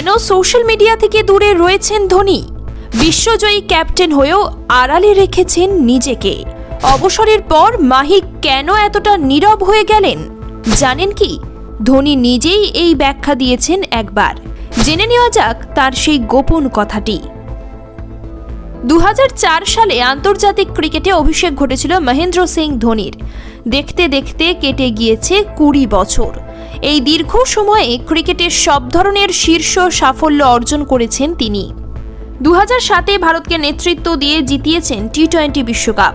কেন social media থেকে দূরে রয়েছেন ধোনি? বিশ্বজয়ী ক্যাপ্টেন হয়েও আড়ালে রেখেছেন নিজেকে। অবসরের পর মাহি কেন এতটা নীরব হয়ে গেলেন? জানেন কি? ধোনি নিজেই এই ব্যাখ্যা দিয়েছেন একবার। জেনে নেওয়া যাক তার সেই গোপন কথাটি। দু হাজার চার সালে আন্তর্জাতিক ক্রিকেটে অভিষেক ঘটেছিল মহেন্দ্র সিং ধোনির। দেখতে দেখতে কেটে গিয়েছে কুড়ি বছর। এই দীর্ঘ সময়ে ক্রিকেটের সব ধরনের শীর্ষ সাফল্য অর্জন করেছেন তিনি। দু সাতে ভারতকে নেতৃত্ব দিয়ে জিতিয়েছেন টি টোয়েন্টি বিশ্বকাপ।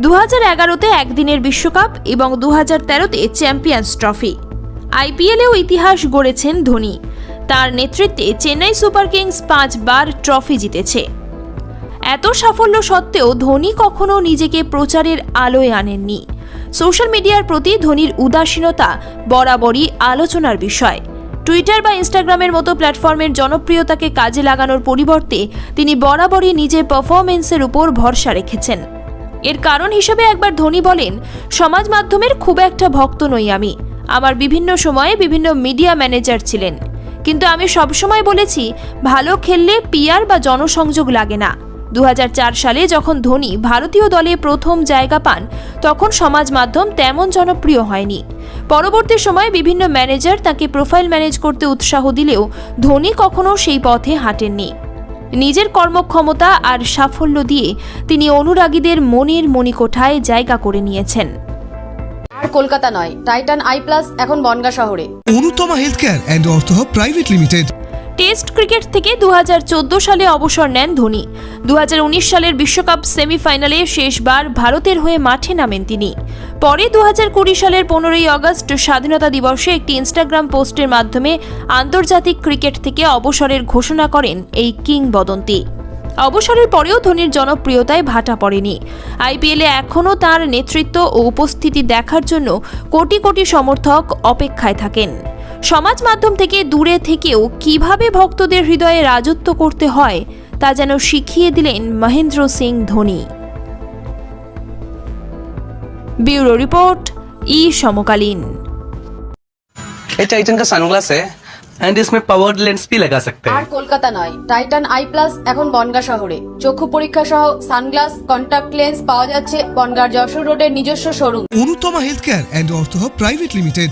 দু হাজার এগারোতে একদিনের বিশ্বকাপ এবং দু হাজার তেরোতে চ্যাম্পিয়ন্স ট্রফি। আইপিএলেও ইতিহাস গড়েছেন ধোনি। তার নেতৃত্বে চেন্নাই সুপার কিংস পাঁচবার ট্রফি জিতেছে। এত সাফল্য সত্ত্বেও ধোনি কখনো নিজেকে প্রচারের আলোয় আনেননি। সোশ্যাল মিডিয়ার প্রতি ধোনির উদাসীনতা বরাবরই আলোচনার বিষয়। টুইটার বা ইনস্টাগ্রামের মতো প্ল্যাটফর্মের জনপ্রিয়তাকে কাজে লাগানোর পরিবর্তে তিনি বরাবরই নিজের পারফরমেন্সের উপর ভরসা রেখেছেন। এর কারণ হিসেবে একবার ধোনি বলেন, সমাজ মাধ্যমের খুব একটা ভক্ত নই আমি। আমার বিভিন্ন সময়ে বিভিন্ন মিডিয়া ম্যানেজার ছিলেন। কিন্তু আমি সবসময় বলেছি, ভালো খেললে পিয়ার বা জনসংযোগ লাগে না। দুহাজার চার সালে যখন ধোনি ভারতীয় দলে প্রথম জায়গা পান তখন সমাজ মাধ্যম তেমন জনপ্রিয় হয়নি। পরবর্তী সময়ে বিভিন্ন ম্যানেজার তাকে প্রোফাইল ম্যানেজ করতে উৎসাহ দিলেও ধোনি কখনো সেই পথে হাঁটেননি। নিজের কর্মক্ষমতা আর সাফল্য দিয়ে তিনি অনুরাগীদের মনের মণিকোঠায় জায়গা করে নিয়েছেন। আর কলকাতা নয় টাইটান আই প্লাস এখন বনগা শহরে। Anutama health care and ortho private limited. Test cricket থেকে দু হাজার চোদ্দ সালে অবসর নেন ধোনি। দু হাজার উনিশ সালের বিশ্বকাপ সেমিফাইনালে শেষবার ভারতের হয়ে মাঠে নামেন তিনি। পরে দু হাজার কুড়ি সালের পনেরোই আগস্ট স্বাধীনতা দিবসে একটি ইনস্টাগ্রাম পোস্টের মাধ্যমে আন্তর্জাতিক ক্রিকেট থেকে অবসরের ঘোষণা করেন এই কিংবদন্তি। অবসরের পরেও ধোনির জনপ্রিয়তায় ভাটা পড়েনি। আইপিএলে এখনও তার নেতৃত্ব ও উপস্থিতি দেখার জন্য কোটি কোটি সমর্থক অপেক্ষায় থাকেন। সমাজ মাধ্যম থেকে দূরে থেকেও কিভাবে ভক্তদের হৃদয়ে রাজত্ব করতে হয় তা যেন শিখিয়ে দিলেন মহেন্দ্র সিং ধোনি ব্যুরো রিপোর্ট ই সমকালীন ये टाइटन का सनग्लास है एंड इसमें पावर्ड लेंस भी लगा सकते আর हैं কলকাতা নয় টাইটান আই প্লাস এখন বনগা শহরে চক্ষু পরীক্ষা সহ সানগ্লাস কন্টাক্ট লেন্স পাওয়া যাচ্ছে বনগার যশোর রোডের নিজস্ব showroom Anutama health care and Artha hub private limited